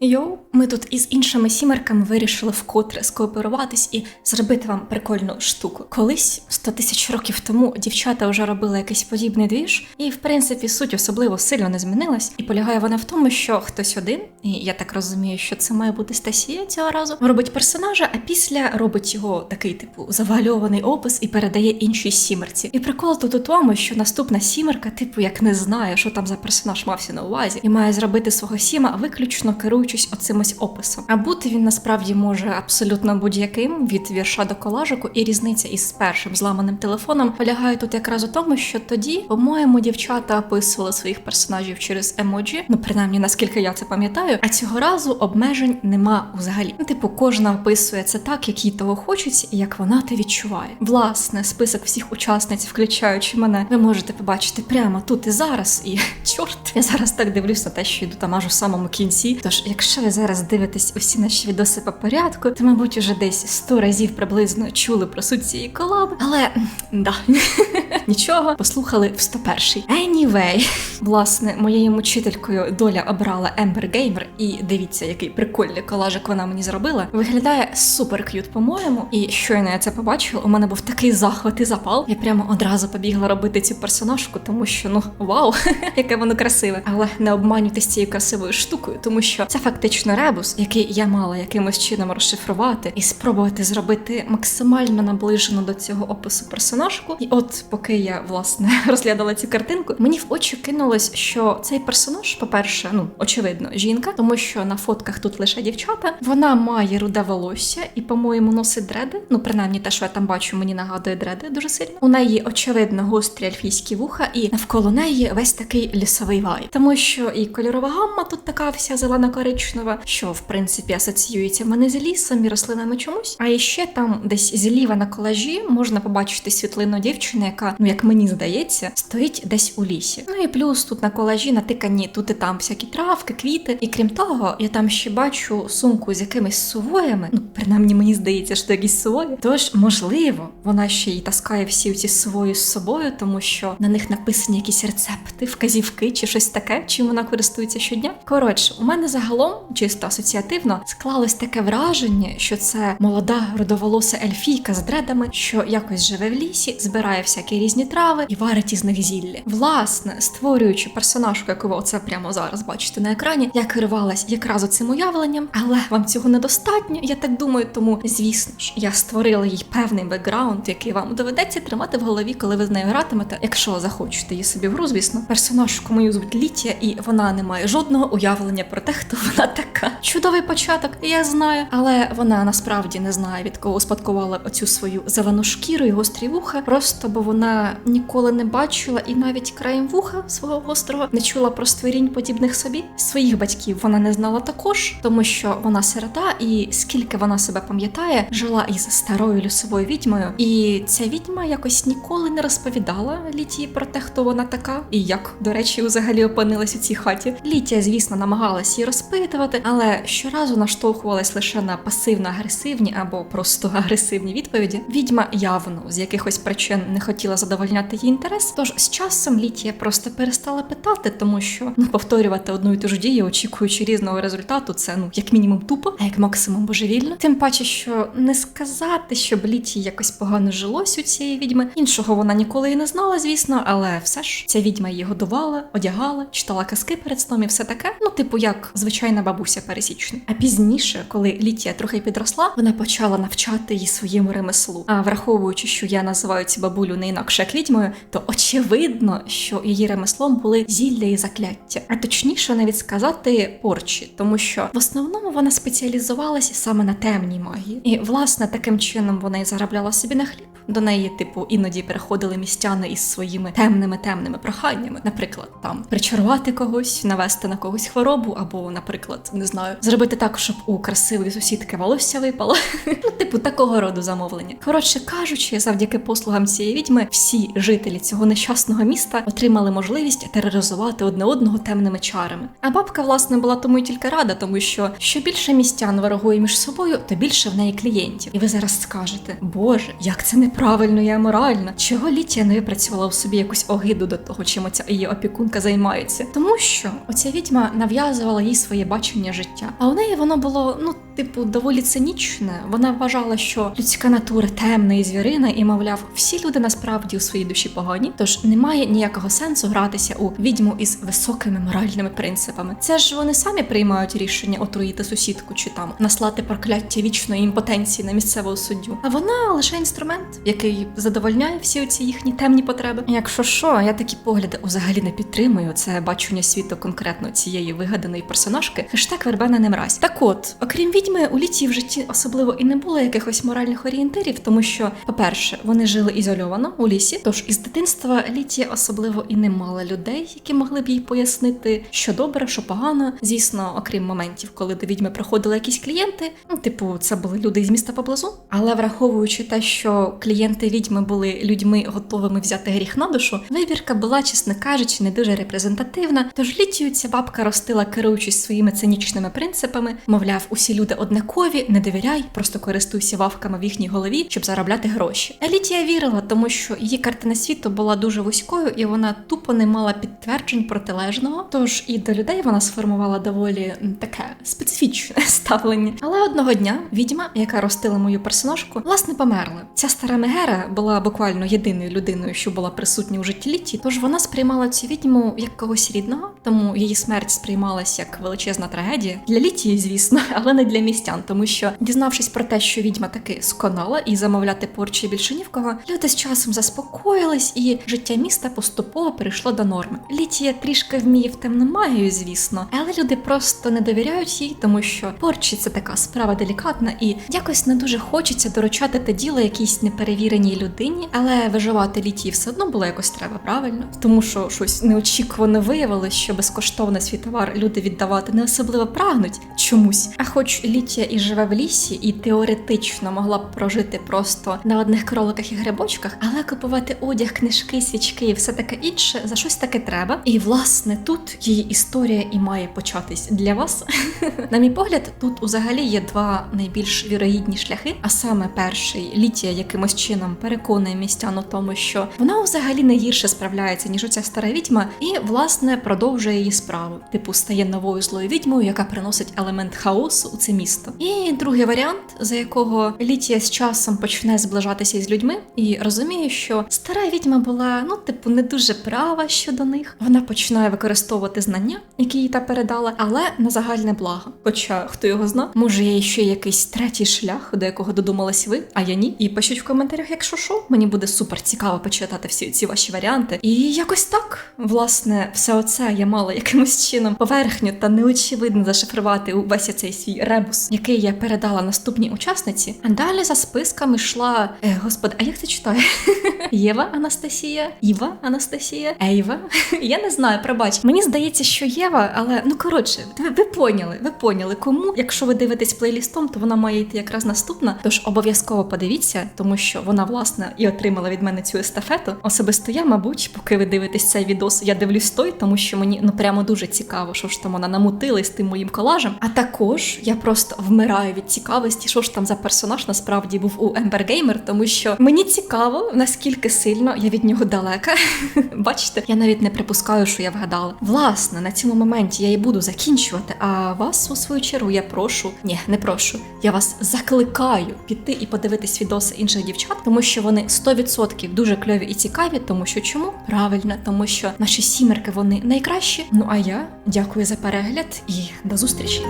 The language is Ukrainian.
Йоу, ми тут із іншими сімерками вирішили вкотре скооперуватись і зробити вам прикольну штуку. Колись 100 тисяч років тому дівчата вже робили якийсь подібний двіж, і в принципі суть особливо сильно не змінилась. І полягає вона в тому, що хтось один, і я так розумію, що це має бути Стасія цього разу, робить персонажа, а після робить його такий типу завуальований опис і передає іншій сімерці. І прикол тут у тому, що наступна сімерка, типу, як не знає, що там за персонаж мався на увазі, і має зробити свого сіма, виключно керуючись оцим ось описом. А бути він насправді може абсолютно будь-яким від вірша до колажику, і різниця із першим зламаним телефоном полягає тут якраз у тому, що тоді, по-моєму, дівчата описували своїх персонажів через емоджі, ну принаймні наскільки я це пам'ятаю. А цього разу обмежень нема взагалі. Ну, типу, кожна описує це так, як їй того хочеться, і як вона те відчуває. Власне, список всіх учасниць, включаючи мене, ви можете побачити прямо тут і зараз. І чорт, я зараз так дивлюсь на те, що йду там аж у самому кінці. Тож, якщо ви зараз дивитесь усі наші відоси по порядку, то мабуть уже десь 100 разів приблизно чули про суть цієї колаби. Але да. Нічого, послухали в 101-й. Anyway, власне, моєю мучителькою доля обрала Ембер Геймер, і дивіться, який прикольний колажик вона мені зробила. Виглядає супер к'ют, по-моєму. І щойно я це побачила, у мене був такий захват і запал. Я прямо одразу побігла робити цю персонажку, тому що ну вау, яке воно красиве. Але не обманюйтесь цією красивою штукою, тому що це фактично ребус, який я мала якимось чином розшифрувати і спробувати зробити максимально наближену до цього опису персонажку. І от поки я власне розглядала цю картинку, мені в очі кинулось, що цей персонаж, по-перше, ну очевидно, жінка, тому що на фотках тут лише дівчата. Вона має руде волосся і, по-моєму, носить дреди. Ну, принаймні, те, що я там бачу, мені нагадує дреди дуже сильно. У неї очевидно гострі альфійські вуха, і навколо неї весь такий лісовий вайб. Тому що і кольорова гамма тут така вся зелено-коричнева, що в принципі асоціюється мене з лісом і рослинами чомусь. А іще там десь зліва на колажі можна побачити світлину дівчини, яка, ну як мені здається, стоїть десь у лісі. Ну і плюс тут на колажі натикані тут і там всякі травки, квіти. І крім того, я там ще бачу сумку з якимись сувоями. Ну, принаймні мені здається, що якісь сувої. Тож, можливо, вона ще й таскає всі ці сувої з собою, тому що на них написані якісь рецепти, вказівки чи щось таке, чим вона користується щодня. Коротше, у мене загалом, чисто асоціативно, склалось таке враження, що це молода родоволоса ельфійка з дредами, що якось живе в лісі, збирає всякі різні трави і варить із них зілля. Власне, створюючи персонажку, яку ви оце прямо зараз бачите на екрані, я керувалась якраз цим уявленням, але вам цього недостатньо, я так думаю. Тому, звісно ж, я створила їй певний бекграунд, який вам доведеться тримати в голові, коли ви з нею гратимете. Якщо захочете її собі в гру, звісно, персонажку мою звуть Літія, і вона не має жодного уявлення про те, хто вона така. Чудовий початок, я знаю, але вона насправді не знає від кого успадкувала оцю свою зелену шкіру і гострі вуха, просто бо вона ніколи не бачила і навіть краєм вуха свого гострого не чула про створінь подібних собі. Своїх батьків вона не знала також, тому що вона сирота, і скільки вона себе пам'ятає, жила із старою лісовою відьмою. І ця відьма якось ніколи не розповідала Літії про те, хто вона така, і як, до речі, взагалі опинилась у цій хаті. Літія, звісно, намагалась її розпитувати, але щоразу наштовхувалась лише на пасивно-агресивні або просто агресивні відповіді. Відьма явно з якихось причин не хотіла задовольняти її інтерес. Тож з часом Літія просто перестала питати, тому що ну повторювати одну і ту ж дію, очікуючи різного результату, це ну як мінімум тупо, а як максимум божевільно. Тим паче, що не сказати, щоб Літії якось погано жилось у цієї відьми. Іншого вона ніколи і не знала, звісно, але все ж ця відьма її годувала, одягала, читала казки перед сном і все таке. Ну, типу, як звичайна бабуся пересічна. А пізніше, коли Літія трохи підросла, вона почала навчати її своєму ремеслу. А враховуючи, що я називаю цю бабулю не інакше як відьмою, то очевидно, що її ремеслом були зілля і закляття, а точніше навіть сказати порчі, тому що в основному вона спеціалізувалася саме на темній магії. І власне таким чином вона і заробляла собі на хліб. До неї, типу, іноді приходили містяни із своїми темними темними проханнями, наприклад, там причарувати когось, навести на когось хворобу, або, наприклад, не знаю, зробити так, щоб у красивої сусідки волосся випало. ну, типу, такого роду замовлення. Коротше кажучи, завдяки послугам цієї відьми, всі жителі цього нещасного міста отримали можливість тероризувати одне одного темними чарами. А бабка, власне, була тому й тільки рада, тому що що більше містян ворогує між собою, то більше в неї клієнтів. І ви зараз скажете, боже, як це не правильно і аморально. Чого Літія не випрацювала в собі якусь огиду до того, чим оця її опікунка займається? Тому що оця відьма нав'язувала їй своє бачення життя. А у неї воно було, ну, типу, доволі цинічне. Вона вважала, що людська натура темна і звірина, і мовляв, всі люди насправді у своїй душі погані, тож немає ніякого сенсу гратися у відьму із високими моральними принципами. Це ж вони самі приймають рішення отруїти сусідку чи там наслати прокляття вічної імпотенції на місцевого суддю. А вона лише інструмент, який задовольняє всі ці їхні темні потреби. Якщо що, я такі погляди взагалі не підтримую. Це бачення світу конкретно цієї вигаданої персонажки. Хештег вербена не мразь. Так от, окрім відьми, у літі в житті особливо і не було якихось моральних орієнтирів, тому що, по-перше, вони жили ізольовано у лісі. Тож із дитинства Літія особливо і не мала людей, які могли б їй пояснити, що добре, що погано. Звісно, окрім моментів, коли до відьми приходили якісь клієнти. Ну, типу, це були люди із міста поблизу. Але враховуючи те, що клієнти відьми були людьми, готовими взяти гріх на душу, вибірка була, чесно кажучи, не дуже репрезентативна. Тож літію ця бабка ростила, керуючись своїми цинічними принципами. Мовляв, усі люди однакові, не довіряй, просто користуйся вавками в їхній голові, щоб заробляти гроші. А Літія вірила, тому що її картина світу була дуже вузькою, і вона тупо не мала підтверджень протилежного. Тож і до людей вона сформувала доволі таке специфічне ставлення. Але одного дня відьма, яка ростила мою персонажку, власне померла. Ця стара Мегера була буквально єдиною людиною, що була присутня у житті Літі, тож вона сприймала цю відьму як когось рідного, тому її смерть сприймалася як величезна трагедія для Літії, звісно, але не для містян, тому що дізнавшись про те, що відьма таки сконала і замовляти порчі більше ні в кого, люди з часом заспокоїлись, і життя міста поступово перейшло до норми. Літія трішки вміє в темну магію, звісно, але люди просто не довіряють їй, тому що порчі це така справа делікатна, і якось не дуже хочеться доручати те діло якійсь неперевіреній людині, але виживати літії все одно було якось треба, правильно? Тому що щось неочікувано виявилось, що безкоштовний свій товар люди віддавати не особливо прагнуть чомусь. А хоч Літія і живе в лісі, і теоретично могла б прожити просто на одних кроликах і грибочках, але купувати одяг, книжки, свічки і все таке інше за щось таке треба. І власне тут її історія і має початись для вас. На мій погляд, тут взагалі є два найбільш вірогідні шляхи. А саме перший Літія якимось чином переконує містян у тому, що вона взагалі не гірше справляється, ніж оця стара відьма, і власне продовжує її справу. Типу стає новою злою відьмою, яка приносить елемент хаосу у це місто. І другий варіант, за якого Літія з часом почне зближатися із людьми і розуміє, що стара відьма була ну, типу, не дуже права щодо них. Вона починає використовувати знання, які їй та передала, але на загальне благо. Хоча хто його зна, може є ще якийсь третій шлях, до якого додумались ви, а я ні. І пишіть в коментарях, якщо що. Мені буде супер цікаво почитати всі ці ваші варіанти. І якось так, власне, все оце я мала якимось чином поверхню та неочевидно зашифрувати увесь цей свій ребус, який я передала наступній учасниці. А далі за списками йшла. Е, господи, а як це читає? Єва Анастасія, Іва Анастасія, Ейва. Я не знаю, пробач. Мені здається, що Єва, але ну коротше, ви, ви поняли, ви поняли, кому, якщо ви дивитесь плейлістом, то вона має йти якраз наступна. Тож обов'язково подивіться, тому що вона власне і отримала від мене цю естафету. Особисто я, мабуть, поки ви дивитесь цей відос, я дивлюсь той, тому що мені ну прямо дуже цікаво, що ж там вона намутила з тим моїм колажем. А також я просто вмираю від цікавості, що ж там за персонаж насправді був у Gamer, тому що мені цікаво, наскільки сильно я від нього далека. Бачите, я навіть не припускаю, що я вгадала. Власне, на цьому моменті я і буду закінчувати. А вас у свою чергу я прошу, ні, не прошу. Я вас закликаю піти і подивитись відоси інших дівчат, тому що вони 100% дуже кльові і цікаві. Тому що чому? Правильно, тому що наші сімерки вони найкращі. Ну а я дякую за перегляд і до зустрічі.